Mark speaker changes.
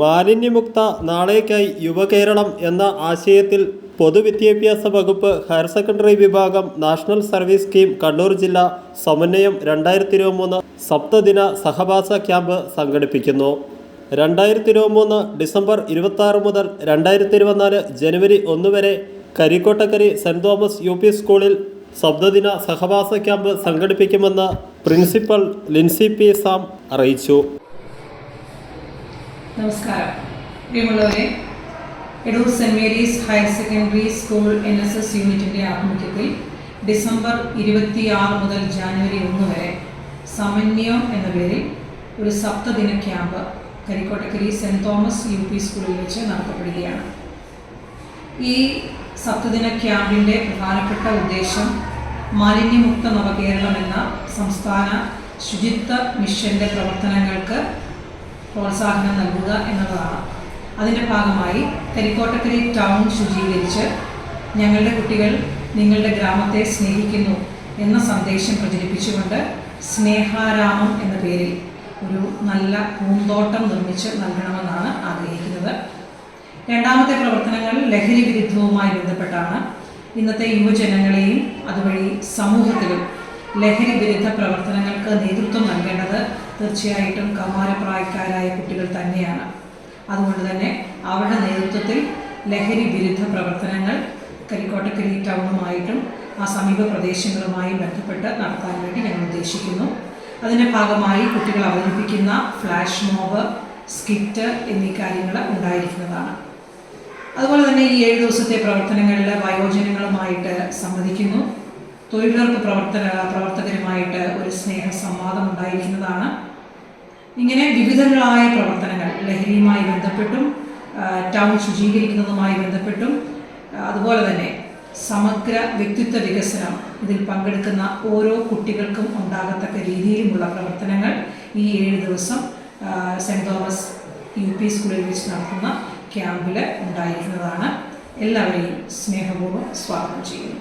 Speaker 1: മാലിന്യമുക്ത നാളേക്കായി യുവകേരളം എന്ന ആശയത്തിൽ പൊതുവിദ്യാഭ്യാസ വകുപ്പ് ഹയർ സെക്കൻഡറി വിഭാഗം നാഷണൽ സർവീസ് സ്കീം കണ്ണൂർ ജില്ല സമന്വയം രണ്ടായിരത്തി ഇരുപത്തിമൂന്ന് സപ്തദിന സഹവാസ ക്യാമ്പ് സംഘടിപ്പിക്കുന്നു. രണ്ടായിരത്തി ഇരുപത്തിമൂന്ന് ഡിസംബർ ഇരുപത്തി മുതൽ രണ്ടായിരത്തി ഇരുപത്തിനാല് ജനുവരി ഒന്ന് വരെ കരിക്കോട്ടക്കരി സെന്റ് തോമസ് യു പി സ്കൂളിൽ സപ്തദിന സഹവാസ ക്യാമ്പ് സംഘടിപ്പിക്കുമെന്ന് പ്രിൻസിപ്പൽ ലിൻസി പി സാം അറിയിച്ചു.
Speaker 2: നമസ്കാരം. പ്രിയമുള്ളവരെ Edoor saint Mary's higher secondary school N S S യൂണിറ്റിന്റെ ആഭിമുഖ്യത്തിൽ ഡിസംബർ ഇരുപത്തിയാറ് മുതൽ ജാനുവരി ഒന്ന് വരെ സമന്വയം എന്ന പേരിൽ ഒരു സപ്തദിന camp Karikkottakari saint Thomas U P സ്കൂളിൽ വെച്ച് നടത്തപ്പെടുകയാണ്. ഈ സപ്തദിന ക്യാമ്പിന്റെ പ്രധാനപ്പെട്ട ഉദ്ദേശം മാലിന്യമുക്ത നവകേരളം എന്ന സംസ്ഥാന ശുചിത്വ മിഷന്റെ പ്രവർത്തനങ്ങൾക്ക് പ്രോത്സാഹനം നൽകുക എന്നതാണ്. അതിന്റെ ഭാഗമായി തെരിക്കോട്ടക്കരി ടൗൺ ശുചീകരിച്ച് ഞങ്ങളുടെ കുട്ടികൾ നിങ്ങളുടെ ഗ്രാമത്തെ സ്നേഹിക്കുന്നു എന്ന സന്ദേശം പ്രചരിപ്പിച്ചുകൊണ്ട് സ്നേഹാരാമം എന്ന പേരിൽ ഒരു നല്ല പൂന്തോട്ടം നിർമ്മിച്ച് നൽകണമെന്നാണ് ആഗ്രഹിക്കുന്നത്. രണ്ടാമത്തെ പ്രവർത്തനങ്ങൾ ലഹരി വിരുദ്ധവുമായി ബന്ധപ്പെട്ടാണ്. ഇന്നത്തെ യുവജനങ്ങളെയും അതുവഴി സമൂഹത്തിലും ലഹരി വിരുദ്ധ പ്രവർത്തനങ്ങൾക്ക് നേതൃത്വം നൽകേണ്ടത് തീർച്ചയായിട്ടും കൗമാരപ്രായക്കാരായ കുട്ടികൾ തന്നെയാണ്. അതുകൊണ്ട് തന്നെ അവരുടെ നേതൃത്വത്തിൽ ലഹരി വിരുദ്ധ പ്രവർത്തനങ്ങൾ കരിക്കോട്ടക്കരി ടൗണുമായിട്ടും ആ സമീപ പ്രദേശങ്ങളുമായി ബന്ധപ്പെട്ട് നടത്താൻ വേണ്ടി ഞങ്ങൾ ഉദ്ദേശിക്കുന്നു. അതിന്റെ ഭാഗമായി കുട്ടികൾ അവതരിപ്പിക്കുന്ന ഫ്ലാഷ് മോബ് സ്കിറ്റ് എന്നീ കാര്യങ്ങൾ ഉണ്ടായിരിക്കുന്നതാണ്. അതുപോലെ തന്നെ ഈ ഏഴ് ദിവസത്തെ പ്രവർത്തനങ്ങളിൽ വയോജനങ്ങളുമായിട്ട് സംവദിക്കുന്നു. തൊഴിലുറപ്പ് പ്രവർത്തന പ്രവർത്തകരുമായിട്ട് ഒരു സ്നേഹ സംവാദം ഉണ്ടായിരിക്കുന്നതാണ്. ഇങ്ങനെ വിവിധങ്ങളായ പ്രവർത്തനങ്ങൾ ലഹരിയുമായി ബന്ധപ്പെട്ടും ടൗൺ ശുചീകരിക്കുന്നതുമായി ബന്ധപ്പെട്ടും അതുപോലെ തന്നെ സമഗ്ര വ്യക്തിത്വ വികസനം ഇതിൽ പങ്കെടുക്കുന്ന ഓരോ കുട്ടികൾക്കും ഉണ്ടാകത്തക്ക രീതിയിലുമുള്ള പ്രവർത്തനങ്ങൾ ഈ ഏഴ് ദിവസം സെന്റ് തോമസ് യു പി സ്കൂളിൽ വെച്ച് നടത്തുന്ന ക്യാമ്പിൽ ഉണ്ടായിരിക്കുന്നതാണ്. എല്ലാവരെയും സ്നേഹപൂർവം സ്വാഗതം ചെയ്യുന്നു.